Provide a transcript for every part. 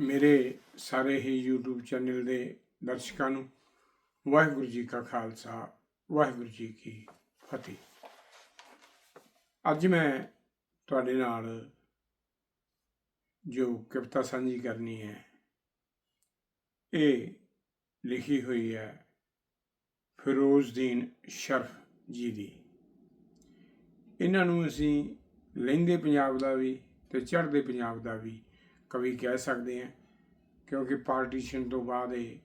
ਮੇਰੇ ਸਾਰੇ ਹੀ YouTube channel ਦੇ ਦਰਸ਼ਕਾਂ ਨੂੰ ਵਾਹਿਗੁਰੂ ਜੀ ਕਾ ਖਾਲਸਾ, ਵਾਹਿਗੁਰੂ ਜੀ ਕੀ ਫਤਿਹ। ਅੱਜ ਮੈਂ ਤੁਹਾਡੇ ਨਾਲ ਜੋ ਕਵਿਤਾ ਸਾਂਝੀ ਕਰਨੀ ਹੈ, ਇਹ ਲਿਖੀ ਹੋਈ ਹੈ ਫਿਰੋਜ਼ਦੀਨ ਸ਼ਰਫ ਜੀ ਦੀ। ਇਹਨਾਂ ਨੂੰ ਅਸੀਂ ਲਹਿੰਦੇ ਪੰਜਾਬ ਦਾ ਵੀ ਤੇ ਚੜ੍ਹਦੇ ਪੰਜਾਬ ਦਾ ਵੀ ਕਵੀ ਕਹਿ ਸਕਦੇ ਹਾਂ, ਕਿਉਂਕਿ ਪਾਰਟੀਸ਼ਨ ਤੋਂ ਬਾਅਦ ਇਹ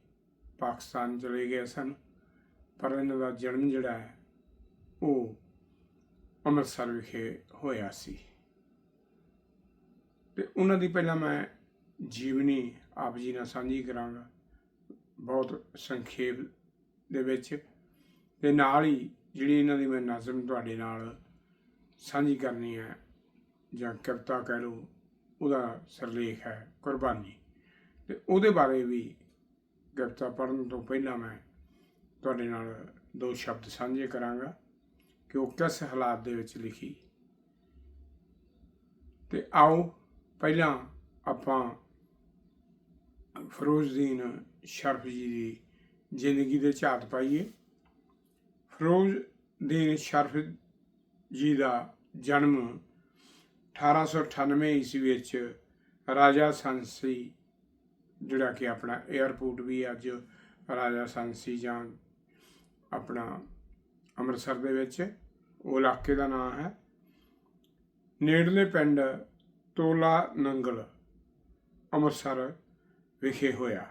ਪਾਕਿਸਤਾਨ ਚਲੇ ਗਏ ਸਨ, ਪਰ ਇਹਨਾਂ ਦਾ ਜਨਮ ਜਿਹੜਾ ਹੈ, ਉਹ ਅੰਮ੍ਰਿਤਸਰ ਵਿਖੇ ਹੋਇਆ ਸੀ। ਤੇ ਉਹਨਾਂ ਦੀ ਪਹਿਲਾਂ ਮੈਂ ਜੀਵਨੀ ਆਪ ਜੀ ਨਾਲ ਸਾਂਝੀ ਕਰਾਂਗਾ, ਬਹੁਤ ਸੰਖੇਪ ਦੇ ਵਿੱਚ। ਤੇ ਨਾਲ ਹੀ ਜਿਹੜੀ ਇਹਨਾਂ ਦੀ ਮੈਂ ਨਜ਼ਮ ਤੁਹਾਡੇ ਨਾਲ ਸਾਂਝੀ ਕਰਨੀ ਹੈ, ਜਾਂ ਕਵਿਤਾ ਕਹਿ ਲਓ ਉਹਦਾ ਸਰਲੇਖ ਹੈ ਕੁਰਬਾਨੀ। ਤੇ ਉਹਦੇ ਬਾਰੇ ਵੀ ਕਵਿਤਾ ਪੜ੍ਹਨ ਤੋਂ ਪਹਿਲਾਂ ਮੈਂ ਤੁਹਾਡੇ ਨਾਲ ਦੋ ਸ਼ਬਦ ਸਾਂਝੇ ਕਰਾਂਗਾ ਕਿ ਉਹ ਕਿਸ ਹਾਲਾਤ ਦੇ ਵਿੱਚ ਲਿਖੀ। ਤੇ ਆਓ ਪਹਿਲਾਂ ਆਪਾਂ ਫਿਰੋਜ਼ਦੀਨ ਸ਼ਰਫ ਜੀ ਦੀ ਜ਼ਿੰਦਗੀ ਦੇ ਝਾਤ ਪਾਈਏ। ਫਿਰੋਜ਼ਦੀਨ ਸ਼ਰਫ ਜੀ ਦਾ ਜਨਮ 1898 ਈਸਵੀ ਵਿੱਚ ਰਾਜਾ ਸੰਸੀ, ਜਿਹੜਾ ਕਿ ਆਪਣਾ 에ਅਰਪੋਰਟ ਵੀ ਅੱਜ, ਰਾਜਾ ਸੰਸੀ ਜਾਂ ਆਪਣਾ ਅੰਮ੍ਰਿਤਸਰ ਦੇ ਵਿੱਚ, ਉਹ ਇਲਾਕੇ ਦਾ ਨਾਮ ਹੈ। ਨੇੜਲੇ ਪਿੰਡ ਤੋਲਾ ਨੰਗਲ, ਅੰਮ੍ਰਿਤਸਰ ਵਿਖੇ ਹੋਇਆ।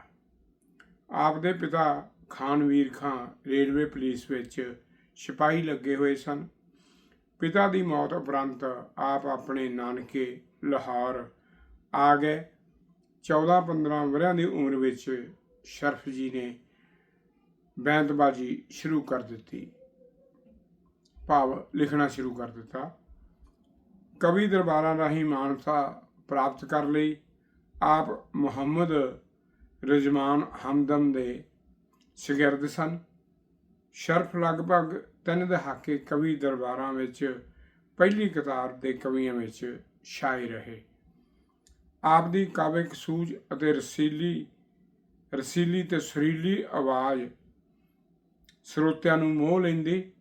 ਆਪ ਦੇ ਪਿਤਾ ਖਾਨਵੀਰ ਖਾਂ ਰੇਲਵੇ ਪੁਲਿਸ ਵਿੱਚ ਸਿਪਾਹੀ ਲੱਗੇ ਹੋਏ ਸਨ। ਪਿਤਾ ਦੀ ਮੌਤ ਉਪਰੰਤ ਆਪ ਆਪਣੇ ਨਾਨਕੇ ਲਾਹੌਰ ਆ ਗਏ। 14-15 ਵਰਿਆਂ ਦੀ ਉਮਰ ਵਿੱਚ ਸ਼ਰਫ ਜੀ ਨੇ ਬੈਂਤਬਾਜੀ ਸ਼ੁਰੂ ਕਰ ਦਿੱਤੀ। ਭਾਵ ਲਿਖਣਾ ਸ਼ੁਰੂ ਕਰ ਦਿੱਤਾ। ਕਵੀ ਦਰਬਾਰਾਂ ਰਾਹੀਂ ਮਾਨਸਾ ਪ੍ਰਾਪਤ ਕਰ ਲਈ। ਆਪ ਮੁਹੰਮਦ ਰਜਮਾਨ ਹਮਦਮ ਦੇ ਸ਼ਗਿਰਦ ਸਨ। ਸ਼ਰਫ ਲਗਭਗ ਤਿੰਨ ਦਹਾਕੇ ਕਵੀ ਦਰਬਾਰਾਂ ਵਿੱਚ, ਪਹਿਲੀ ਕਤਾਰ ਦੇ ਕਵੀਆਂ ਵਿੱਚ ਛਾਏ ਰਹੇ। ਆਪ ਦੀ ਕਾਵਿਕ ਸੂਝ ਅਤੇ ਰਸੀਲੀ ਰਸੀਲੀ ਤੇ ਸੁਰੀਲੀ ਆਵਾਜ਼ ਸਰੋਤਿਆਂ ਨੂੰ ਮੋਹ ਲੈਂਦੀ,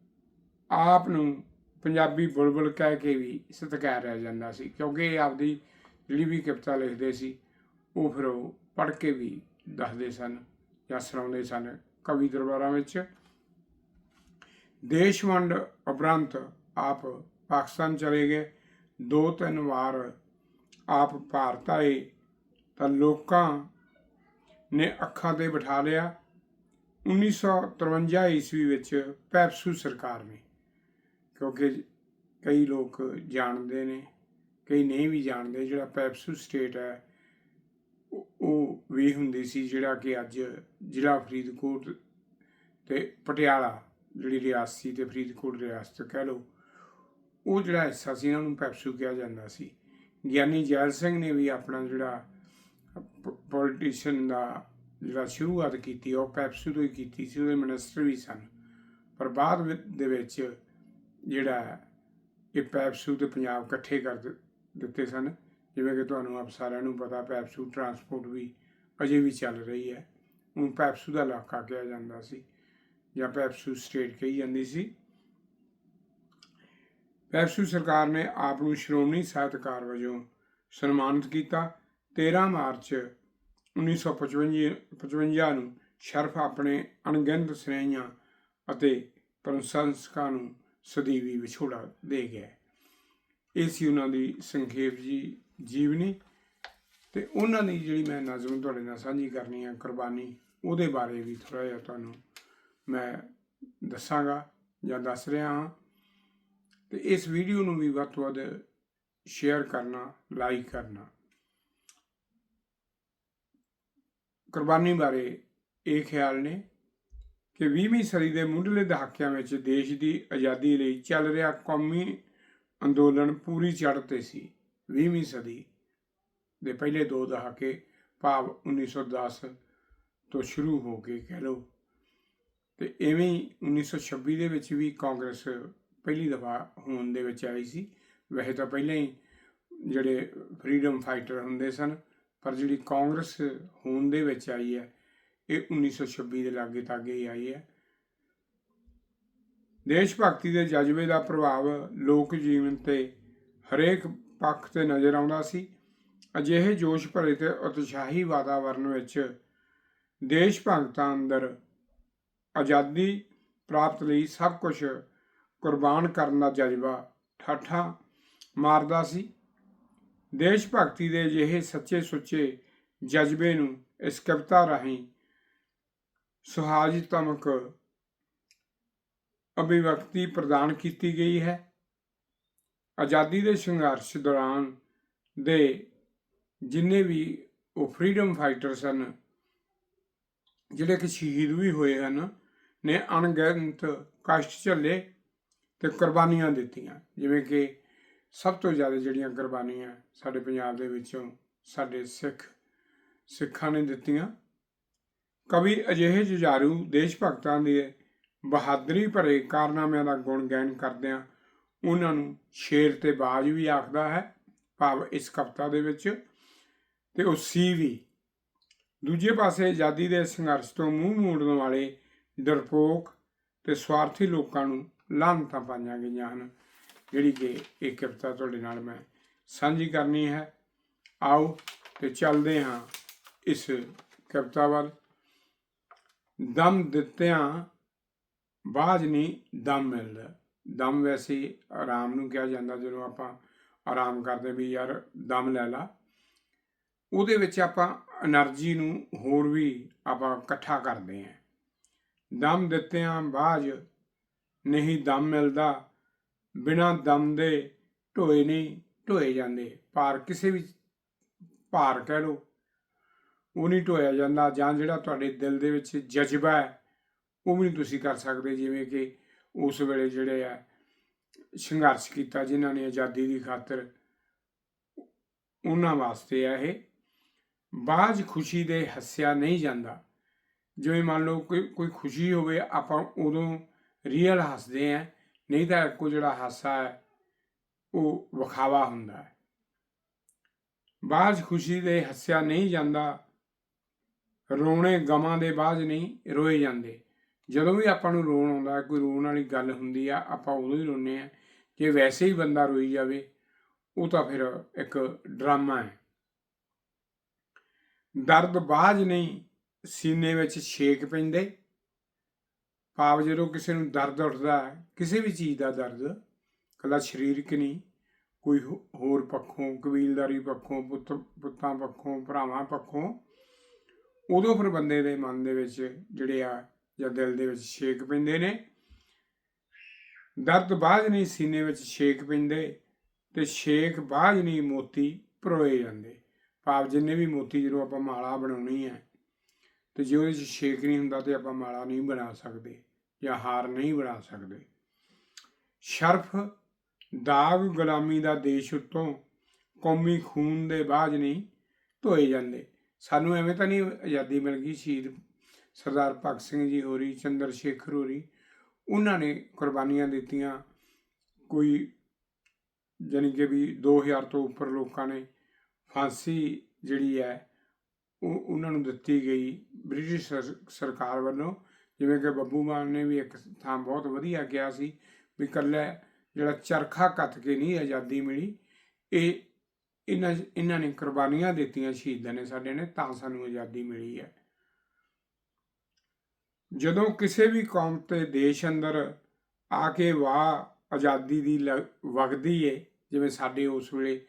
ਆਪ ਨੂੰ ਪੰਜਾਬੀ ਬੁਲਬੁਲ ਕਹਿ ਕੇ ਵੀ ਸਤਿਕਾਰਿਆ ਜਾਂਦਾ ਸੀ, ਕਿਉਂਕਿ ਇਹ ਆਪਦੀ ਜਿਹੜੀ ਵੀ ਕਵਿਤਾ ਲਿਖਦੇ ਸੀ, ਉਹ ਫਿਰ ਉਹ ਪੜ੍ਹ ਕੇ ਵੀ ਦੱਸਦੇ ਸਨ ਜਾਂ ਸੁਣਾਉਂਦੇ ਸਨ ਕਵੀ ਦਰਬਾਰਾਂ ਵਿੱਚ। ਦੇਸ਼ ਵੰਡ ਉਪਰੰਤ ਆਪ ਪਾਕਿਸਤਾਨ ਚਲੇ ਗਏ। ਦੋ ਤਿੰਨ ਵਾਰ ਆਪ ਭਾਰਤ ਆਏ ਤਾਂ ਲੋਕਾਂ ਨੇ ਅੱਖਾਂ ਤੇ ਬਿਠਾ ਲਿਆ। 1953 ਈਸਵੀ ਵਿੱਚ ਪੈਪਸੂ ਸਰਕਾਰ ਨੇ ਕਿਉਂਕਿ ਕਈ ਲੋਕ ਜਾਣਦੇ ਨੇ, ਕਈ ਨਹੀਂ ਵੀ ਜਾਣਦੇ, ਜਿਹੜਾ ਪੈਪਸੂ ਸਟੇਟ ਹੈ, ਉਹ- ਵੀ ਹੁੰਦੀ ਸੀ ਜਿਹੜਾ ਕਿ ਅੱਜ ਜ਼ਿਲ੍ਹਾ ਫਰੀਦਕੋਟ ਤੇ ਪਟਿਆਲਾ ਜਿਹੜੀ ਰਿਆਸੀ ਤੇ ਫਰੀਦਕੋਟ ਰਿਆਸਤ ਕਹਿ ਲਓ, ਉਹ ਜਿਹੜਾ ਹਿੱਸਾ ਸੀ ਇਹਨਾਂ ਨੂੰ ਪੈਪਸੂ ਕਿਹਾ ਜਾਂਦਾ ਸੀ। ਗਿਆਨੀ ਜੈਲ ਸਿੰਘ ਨੇ ਵੀ ਆਪਣਾ ਜਿਹੜਾ ਪੋਲੀਟੀਸ਼ੀਅਨ ਦਾ ਜਿਹੜਾ ਸ਼ੁਰੂਆਤ ਕੀਤੀ, ਉਹ ਪੈਪਸੂ ਤੋਂ ਹੀ ਕੀਤੀ ਸੀ, ਉਹਦੇ ਮਿਨਿਸਟਰ ਵੀ ਸਨ। ਪਰ ਬਾਅਦ ਦੇ ਵਿੱਚ ਜਿਹੜਾ ਇਹ ਪੈਪਸੂ ਤੇ ਪੰਜਾਬ ਇਕੱਠੇ ਕਰ ਦਿੱਤੇ ਸਨ। ਜਿਵੇਂ ਕਿ ਤੁਹਾਨੂੰ ਆਪ ਸਾਰਿਆਂ ਨੂੰ ਪਤਾ, ਪੈਪਸੂ ਟਰਾਂਸਪੋਰਟ ਵੀ ਅਜੇ ਵੀ ਚੱਲ ਰਹੀ ਹੈ। ਹੁਣ ਪੈਪਸੂ ਦਾ ਇਲਾਕਾ ਕਿਹਾ ਜਾਂਦਾ ਸੀ। ਜਾਂ ਪੈਪਸੂ ਸਟੇਟ ਕਹੀ ਜਾਂਦੀ ਸੀ। ਪੈਪਸੂ ਸਰਕਾਰ ਨੇ ਆਪ ਨੂੰ ਸ਼੍ਰੋਮਣੀ ਸਾਹਿਤਕਾਰ ਵਜੋਂ ਸਨਮਾਨਿਤ ਕੀਤਾ। 13 ਮਾਰਚ 1955 55 ਨੂੰ ਸ਼ਰਫ ਆਪਣੇ ਅਣਗਿਣਤ ਸਨੇਹੀਆਂ ਅਤੇ ਪ੍ਰਸ਼ੰਸਕਾਂ ਨੂੰ ਸਦੀਵੀ ਵਿਛੋੜਾ ਦੇ ਗਿਆ। ਇਹ ਸੀ ਉਹਨਾਂ ਦੀ ਸੰਖੇਪ ਜੀ, ਜੀਵਨੀ। ਤੇ ਉਹਨਾਂ ਦੀ ਜਿਹੜੀ ਮੈਂ ਨਜ਼ਮ ਤੁਹਾਡੇ ਨਾਲ ਸਾਂਝੀ ਕਰਨੀ ਹੈ ਕੁਰਬਾਨੀ, ਉਹਦੇ ਬਾਰੇ ਵੀ ਥੋੜਾ ਜਿਹਾ ਤੁਹਾਨੂੰ ਮੈਂ ਦੱਸਾਂਗਾ ਜਾਂ ਦੱਸ ਰਿਹਾ ਹਾਂ ਤੇ ਇਸ ਵੀਡੀਓ ਨੂੰ ਵੀ ਵੱਧ ਤੋਂ ਵੱਧ ਸ਼ੇਅਰ ਕਰਨਾ ਲਾਈਕ ਕਰਨਾ। ਕੁਰਬਾਨੀ ਬਾਰੇ ਇਹ ਖਿਆਲ ਨੇ ਕਿ 20ਵੀਂ ਸਦੀ ਦੇ ਮੁੱਢਲੇ ਦਹਾਕਿਆਂ ਵਿੱਚ ਦੇਸ਼ ਦੀ ਆਜ਼ਾਦੀ ਲਈ ਚੱਲ ਰਿਹਾ ਕੌਮੀ ਅੰਦੋਲਨ ਪੂਰੀ ਚੜ੍ਹ ਤੇ ਸੀ। 20ਵੀਂ ਸਦੀ ਦੇ ਪਹਿਲੇ ਦੋ ਦਹਾਕੇ ਭਾਵ 1910 ਤੋਂ ਸ਼ੁਰੂ ਹੋ ਕੇ ਕਹਿ ਲਓ ਤੇ ਐਵੇਂ ਹੀ 1926 ਦੇ ਵਿੱਚ ਵੀ ਕਾਂਗਰਸ ਪਹਿਲੀ ਦਫਾ ਹੋਣ ਦੇ ਵਿੱਚ ਆਈ ਸੀ। ਵੈਸੇ ਤਾਂ ਪਹਿਲਾਂ ਹੀ ਜਿਹੜੇ ਫਰੀडम ਫਾਈਟਰ ਹੁੰਦੇ ਸਨ, ਪਰ ਜਿਹੜੀ ਕਾਂਗਰਸ ਹੋਣ ਦੇ ਵਿੱਚ ਆਈ ਹੈ, ਇਹ 1926 ਦੇ ਲਾਗੇ ਤਾਗੇ ਹੀ ਆਈ ਹੈ। ਦੇਸ਼ ਭਗਤੀ ਦੇ ਜਜ਼ਬੇ ਦਾ ਪ੍ਰਭਾਵ ਲੋਕ ਜੀਵਨ ਤੇ ਹਰੇਕ ਪੱਖ ਤੇ ਨਜ਼ਰ ਆਉਂਦਾ ਸੀ। ਅਜਿਹੇ ਜੋਸ਼ ਭਰੇ ਤੇ ਉਤਸ਼ਾਹੀ ਵਾਤਾਵਰਣ ਵਿੱਚ ਦੇਸ਼ ਭਗਤਾਂ ਅੰਦਰ ਆਜ਼ਾਦੀ ਪ੍ਰਾਪਤ ਲਈ ਸਭ ਕੁਝ ਕੁਰਬਾਨ ਕਰਨ ਦਾ ਜਜ਼ਬਾ ਠਾਠਾ ਮਾਰਦਾ ਸੀ। ਦੇਸ਼ ਭਗਤੀ ਦੇ ਅਜਿਹੇ ਸੱਚੇ ਸੁੱਚੇ ਜਜ਼ਬੇ ਨੂੰ ਇਸ ਕਵਿਤਾ ਰਾਹੀਂ ਸੁਹਾਜਤਮਕ ਅਭਿਵਿਅਕਤੀ ਪ੍ਰਦਾਨ ਕੀਤੀ ਗਈ ਹੈ। ਆਜ਼ਾਦੀ ਦੇ ਸੰਘਰਸ਼ ਦੌਰਾਨ ਦੇ ਜਿੰਨੇ ਵੀ ਉਹ ਫਰੀडम ਫਾਈਟਰ ਸਨ ਜਿਹੜੇ ਕਿ ਸ਼ਹੀਦ ਵੀ ਹੋਏ ਹਨ ਨੇ ਅਣਗਿਣਤ ਕਸ਼ਟ ਝੱਲੇ ਤੇ ਕੁਰਬਾਨੀਆਂ ਦਿੱਤੀਆਂ। ਜਿਵੇਂ ਕਿ ਸਭ ਤੋਂ ਜ਼ਿਆਦਾ ਜਿਹੜੀਆਂ ਕੁਰਬਾਨੀਆਂ ਸਾਡੇ ਪੰਜਾਬ ਦੇ ਵਿੱਚੋਂ ਸਾਡੇ ਸਿੱਖ ਸਿੱਖਾਂ ਨੇ ਦਿੱਤੀਆਂ। ਕਵੀ ਅਜਿਹੇ ਜੁਝਾਰੂ ਦੇਸ਼ ਭਗਤਾਂ ਦੇ ਬਹਾਦਰੀ ਭਰੇ ਕਾਰਨਾਮਿਆਂ ਦਾ ਗੁਣ ਗਾਇਨ ਕਰਦਿਆਂ ਉਹਨਾਂ ਨੂੰ ਸ਼ੇਰ ਤੇ ਬਾਜ ਵੀ ਆਖਦਾ ਹੈ, ਭਾਵ ਇਸ ਕਵਿਤਾ ਦੇ ਵਿੱਚ। ਤੇ ਉਹ ਸੀ ਵੀ ਦੂਜੇ ਪਾਸੇ ਆਜ਼ਾਦੀ ਦੇ ਸੰਘਰਸ਼ ਤੋਂ ਮੂੰਹ ਮੋੜਨ ਵਾਲੇ ਡਰਪੋਕ ਤੇ ਸਵਾਰਥੀ ਲੋਕਾਂ ਨੂੰ ਲਾਹਨਤਾਂ ਪਾਈਆਂ ਗਈਆਂ ਹਨ, ਜਿਹੜੀ ਕਿ ਇਹ ਕਵਿਤਾ ਤੁਹਾਡੇ ਨਾਲ ਮੈਂ ਸਾਂਝੀ ਕਰਨੀ ਹੈ। ਆਓ ਤੇ ਚੱਲਦੇ ਹਾਂ ਇਸ ਕਵਿਤਾ ਵੱਲ। ਦਮ ਦਿੱਤਿਆਂ ਬਾਜ ਨਹੀਂ ਦਮ ਮਿਲਦਾ। ਦਮ ਵੈਸੇ ਆਰਾਮ ਨੂੰ ਕਿਹਾ ਜਾਂਦਾ, ਜਦੋਂ ਆਪਾਂ ਆਰਾਮ ਕਰਦੇ ਵੀ ਯਾਰ ਦਮ ਲੈ ਲਾ। ਉਹਦੇ ਵਿੱਚ ਆਪਾਂ એનર્ਜੀ ਨੂੰ ਹੋਰ ਵੀ ਆਪਾਂ ਇਕੱਠਾ ਕਰਦੇ ਆਂ ਦਮ ਦਿੱਤਿਆਂ ਬਾਜ ਨਹੀਂ ਦਮ ਮਿਲਦਾ। ਬਿਨਾ ਦਮ ਦੇ ਢੋਏ ਨਹੀਂ ਢੋਏ ਜਾਂਦੇ। ਭਾਰ ਕਿਸੇ ਵੀ ਭਾਰ ਕਹਿ ਲਓ, ਉਹ ਨਹੀਂ ਢੋਇਆ ਜਾਂਦਾ। ਜਾਂ ਜਿਹੜਾ ਤੁਹਾਡੇ ਦਿਲ ਦੇ ਵਿੱਚ ਜਜ਼ਬਾ ਹੈ, ਉਹ ਵੀ ਨਹੀਂ ਤੁਸੀਂ ਕਰ ਸਕਦੇ। ਜਿਵੇਂ ਕਿ ਉਸ ਵੇਲੇ ਜਿਹੜੇ ਆ ਸੰਘਰਸ਼ ਕੀਤਾ ਜਿਨ੍ਹਾਂ ਨੇ ਆਜ਼ਾਦੀ ਦੀ ਖਾਤਰ, ਉਹਨਾਂ ਵਾਸਤੇ ਆ ਇਹ। ਬਾਜ ਖੁਸ਼ੀ ਦੇ ਹੱਸਿਆ ਨਹੀਂ ਜਾਂਦਾ। ਜਿਵੇਂ ਮੰਨ ਲਓ ਕੋਈ ਕੋਈ ਖੁਸ਼ੀ ਹੋਵੇ, ਆਪਾਂ ਉਦੋਂ ਰੀਅਲ ਹੱਸਦੇ ਆ ਨਹੀਂ ਤਾਂ ਕੋ ਜਿਹੜਾ ਹਾਸਾ ਹੈ, ਉਹ ਵਿਖਾਵਾ ਹੁੰਦਾ ਹੈ। ਬਾਜ ਖੁਸ਼ੀ ਦੇ ਹੱਸਿਆ ਨਹੀਂ ਜਾਂਦਾ, ਰੋਣੇ ਗਮਾਂ ਦੇ ਬਾਜ ਨਹੀਂ ਰੋਏ ਜਾਂਦੇ। ਜਦੋਂ ਵੀ ਆਪਾਂ ਨੂੰ ਰੋਣ ਆਉਂਦਾ, ਕੋਈ ਰੋਣ ਵਾਲੀ ਗੱਲ ਹੁੰਦੀ ਆ, ਆਪਾਂ ਉਦੋਂ ਹੀ ਰੋਨੇ ਆ ਜੇ ਵੈਸੇ ਹੀ ਬੰਦਾ ਰੋਈ ਜਾਵੇ, ਉਹ ਤਾਂ ਫਿਰ ਇੱਕ ਡਰਾਮਾ ਹੈ। ਦਰਦ ਬਾਜ ਨਹੀਂ ਸੀਨੇ ਵਿੱਚ ਛੇਕ ਪੈਂਦੇ। ਭਾਵ ਜਦੋਂ ਕਿਸੇ ਨੂੰ ਦਰਦ ਉੱਠਦਾ ਹੈ, ਕਿਸੇ ਵੀ ਚੀਜ਼ ਦਾ ਦਰਦ, ਕੱਲਾ ਸਰੀਰਕ ਨਹੀਂ, ਕੋਈ ਹੋ- ਹੋਰ ਪੱਖੋਂ, ਕਬੀਲਦਾਰੀ ਪੱਖੋਂ, ਪੁੱਤ, ਪੁੱਤਾਂ ਪੱਖੋਂ, ਭਰਾਵਾਂ ਪੱਖੋਂ, ਉਦੋਂ ਫਿਰ ਬੰਦੇ ਦੇ ਮਨ ਦੇ ਵਿੱਚ ਜਿਹੜੇ ਆ ਜਾਂ ਦਿਲ ਦੇ ਵਿੱਚ ਛੇਕ ਪੈਂਦੇ ਨੇ। ਦਰਦ ਬਾਝ ਨਹੀਂ ਸੀਨੇ ਵਿੱਚ ਛੇਕ ਪੈਂਦੇ ਤੇ ਛੇਕ ਬਾਝ ਨਹੀਂ ਮੋਤੀ ਪਰੋਏ ਜਾਂਦੇ। ਭਾਵ ਜਿੰਨੇ ਵੀ ਮੋਤੀ ਜਦੋਂ ਆਪਾਂ ਮਾਲਾ ਬਣਾਉਣੀ ਹੈ ਤੇ ਜੇ ਉਹਦੇ 'ਚ ਛੇਕ ਨਹੀਂ ਹੁੰਦਾ ਤੇ ਆਪਾਂ ਮਾਲਾ ਨਹੀਂ ਬਣਾ ਸਕਦੇ ਜਾਂ ਹਾਰ ਨਹੀਂ ਬਣਾ ਸਕਦੇ। ਸ਼ਰਫ ਦਾਗ ਗੁਲਾਮੀ ਦਾ ਦੇਸ਼ ਉੱਤੋਂ ਕੌਮੀ ਖੂਨ ਦੇ ਬਾਝ ਨਹੀਂ ਧੋਏ ਜਾਂਦੇ। ਸਾਨੂੰ ਐਵੇਂ ਤਾਂ ਨਹੀਂ ਆਜ਼ਾਦੀ ਮਿਲ ਗਈ ਸ਼ਹੀਦ ਸਰਦਾਰ ਭਗਤ ਸਿੰਘ ਜੀ ਹੋਰੀ, ਚੰਦਰ ਸ਼ੇਖਰ ਹੋਰੀ। ਉਹਨਾਂ ਨੇ ਕੁਰਬਾਨੀਆਂ ਦਿੱਤੀਆਂ। ਕੋਈ ਜਾਣੀ ਕਿ ਵੀ 2000 ਤੋਂ ਉੱਪਰ ਲੋਕਾਂ ਨੇ ਫਾਂਸੀ ਜਿਹੜੀ ਹੈ ਉਹ ਉਹਨਾਂ ਨੂੰ ਦਿੱਤੀ ਗਈ ਬ੍ਰਿਟਿਸ਼ ਸਰ- ਸਰਕਾਰ ਵੱਲੋਂ, ਜਿਵੇਂ ਕਿ ਬੱਬੂ ਮਾਨ ਨੇ ਵੀ ਇੱਕ ਥਾਂ ਬਹੁਤ ਵਧੀਆ ਕਿਹਾ ਸੀ ਵੀ ਇਕੱਲਾ ਜਿਹੜਾ ਚਰਖਾ ਕੱਤ ਕੇ ਨਹੀਂ ਆਜ਼ਾਦੀ ਮਿਲੀ, ਇਹ ਇਹਨਾਂ ਇਹਨਾਂ ਨੇ ਕੁਰਬਾਨੀਆਂ ਦਿੱਤੀਆਂ ਸ਼ਹੀਦਾਂ ਨੇ ਸਾਡੇ ਨੇ, ਤਾਂ ਸਾਨੂੰ ਆਜ਼ਾਦੀ ਮਿਲੀ ਹੈ। ਜਦੋਂ ਕਿਸੇ ਵੀ ਕੌਮ ਤੇ ਦੇਸ਼ ਅੰਦਰ ਆ ਕੇ ਵਾਹ ਆਜ਼ਾਦੀ ਦੀ ਲ- ਵਗਦੀ ਏ, ਜਿਵੇਂ ਸਾਡੇ ਉਸ ਵੇਲੇ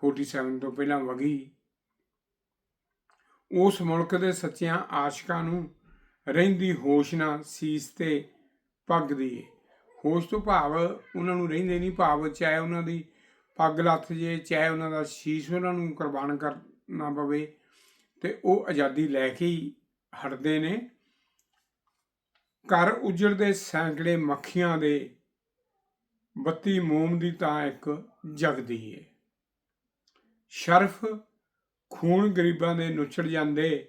47 ਤੋਂ ਪਹਿਲਾਂ ਵਗੀ ਉਸ ਮੁਲਕ ਦੇ ਸੱਚਿਆਂ ਆਸ਼ਿਕਾਂ ਨੂੰ ਰਹਿੰਦੀ ਹੋਸ਼ ਨਾ ਸੀਸ ਤੇ ਪੱਗ ਦੀ ਹੋਸ਼ ਤੋਂ ਭਾਵ ਉਹਨਾਂ ਨੂੰ ਰਹਿੰਦੇ ਨਹੀਂ, ਭਾਵ ਚਾਹੇ ਉਹਨਾਂ ਦੀ ਪੱਗ ਲੱਥ ਜੇ, ਚਾਹੇ ਉਹਨਾਂ ਦਾ ਸ਼ੀਸ਼ ਉਹਨਾਂ ਨੂੰ ਕੁਰਬਾਨ ਕਰਨਾ ਪਵੇ ਤੇ ਉਹ ਆਜ਼ਾਦੀ ਲੈ ਕੇ ਹੀ ਹਟਦੇ ਨੇ। ਘਰ ਉਜੜਦੇ ਸੈਂਕੜੇ ਮੱਖੀਆਂ ਦੇ ਬੱਤੀ ਮੋਮ ਦੀ ਤਾਂ ਇੱਕ ਜਗਦੀ ਏ। ਸ਼ਰਫ ਖੂਨ ਗਰੀਬਾਂ ਦੇ ਨੁੱਚੜ ਜਾਂਦੇ,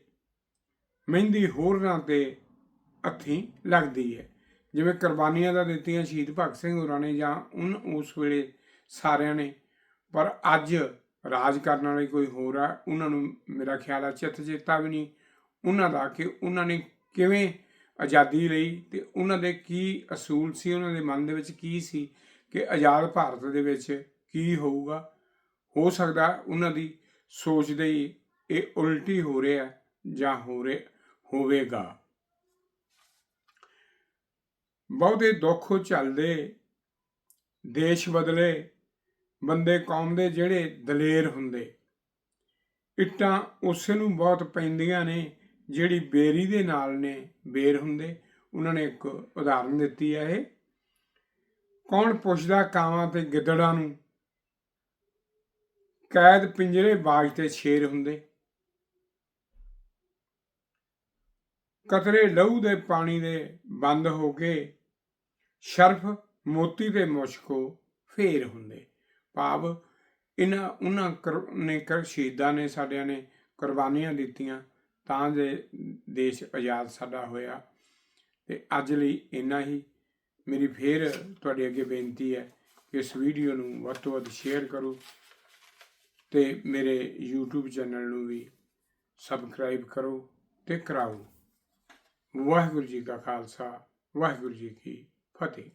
ਮਹਿੰਦੀ ਹੋਰਨਾਂ ਤੇ ਹੱਥੀਂ ਲੱਗਦੀ ਹੈ। ਜਿਵੇਂ ਕੁਰਬਾਨੀਆਂ ਦਾ ਦਿੱਤੀਆਂ ਸ਼ਹੀਦ ਭਗਤ ਸਿੰਘ ਹੋਰਾਂ ਨੇ ਜਾਂ ਉਨ ਉਸ ਵੇਲੇ ਸਾਰਿਆਂ ਨੇ, ਪਰ ਅੱਜ ਰਾਜ ਕਰਨ ਵਾਲੇ ਕੋਈ ਹੋਰ ਆ, ਉਹਨਾਂ ਨੂੰ ਮੇਰਾ ਖਿਆਲ ਆ ਚਿੱਤ ਚੇਤਾ ਵੀ ਨਹੀਂ। ਉਹਨਾਂ ਦਾ ਕਿ ਉਹਨਾਂ ਨੇ ਕਿਵੇਂ ਆਜ਼ਾਦੀ ਲਈ ਤੇ ਉਹਨਾਂ ਦੇ ਕੀ ਅਸੂਲ ਸੀ, ਉਹਨਾਂ ਦੇ ਮਨ ਦੇ ਵਿੱਚ ਕੀ ਸੀ ਕਿ ਆਜ਼ਾਦ ਭਾਰਤ ਦੇ ਵਿੱਚ ਕੀ ਹੋਊਗਾ? ਹੋ ਸਕਦਾ ਉਹਨਾਂ ਦੀ ਸੋਚਦੇ ਹੀ ਇਹ ਉਲਟੀ ਹੋ ਰਿਹਾ ਜਾਂ ਹੋ ਰਿਹਾ ਹੋਵੇਗਾ। ਬਹੁਤੇ ਦੁੱਖ ਚੱਲਦੇ ਦੇਸ਼ ਬਦਲੇ, ਬੰਦੇ ਕੌਮ ਦੇ ਜਿਹੜੇ ਦਲੇਰ ਹੁੰਦੇ। ਇੱਟਾਂ ਉਸੇ ਨੂੰ ਬਹੁਤ ਪੈਂਦੀਆਂ ਨੇ, ਜਿਹੜੀ ਬੇਰੀ ਦੇ ਨਾਲ ਨੇ ਬੇਰ ਹੁੰਦੇ। ਉਹਨਾਂ ਨੇ ਇੱਕ ਉਦਾਹਰਨ ਦਿੱਤੀ ਹੈ ਇਹ। ਕੌਣ ਪੁੱਛਦਾ ਕਾਵਾਂ ਤੇ ਗਿੱਦੜਾਂ ਨੂੰ? ਕੈਦ ਪਿੰਜਰੇ ਬਾਜ ਤੇ ਸ਼ੇਰ ਹੁੰਦੇ। ਕਤਰੇ ਲਹੂ ਦੇ ਪਾਣੀ ਦੇ ਬੰਦ ਹੋ ਕੇ ਸ਼ਰਫ, ਮੋਤੀ ਤੇ ਮੁਸ਼ਕੋ ਫੇਰ ਹੁੰਦੇ। ਭਾਵ ਇਹਨਾਂ, ਉਹਨਾਂ ਕਰ- ਨੇ ਕਰ, ਸ਼ਹੀਦਾਂ ਨੇ ਸਾਡਿਆਂ ਨੇ ਕੁਰਬਾਨੀਆਂ ਦਿੱਤੀਆਂ, ਤਾਂ ਜੇ ਦੇਸ਼ ਆਜ਼ਾਦ ਸਾਡਾ ਹੋਇਆ। ਤੇ ਅੱਜ ਲਈ ਇੰਨਾ ਹੀ। ਮੇਰੀ ਫੇਰ ਤੁਹਾਡੇ ਅੱਗੇ ਬੇਨਤੀ ਹੈ ਕਿ ਇਸ ਵੀਡੀਓ ਨੂੰ ਵੱਧ ਤੋਂ ਵੱਧ ਸ਼ੇਅਰ ਕਰੋ। ਤੇ ਮੇਰੇ YouTube ਚੈਨਲ ਨੂੰ ਵੀ ਸਬਸਕ੍ਰਾਈਬ ਕਰੋ ਤੇ ਕਰਾਓ। ਵਾਹਿਗੁਰੂ ਜੀ ਕਾ ਖਾਲਸਾ, ਵਾਹਿਗੁਰੂ ਜੀ ਕੀ ਫਤਿਹ।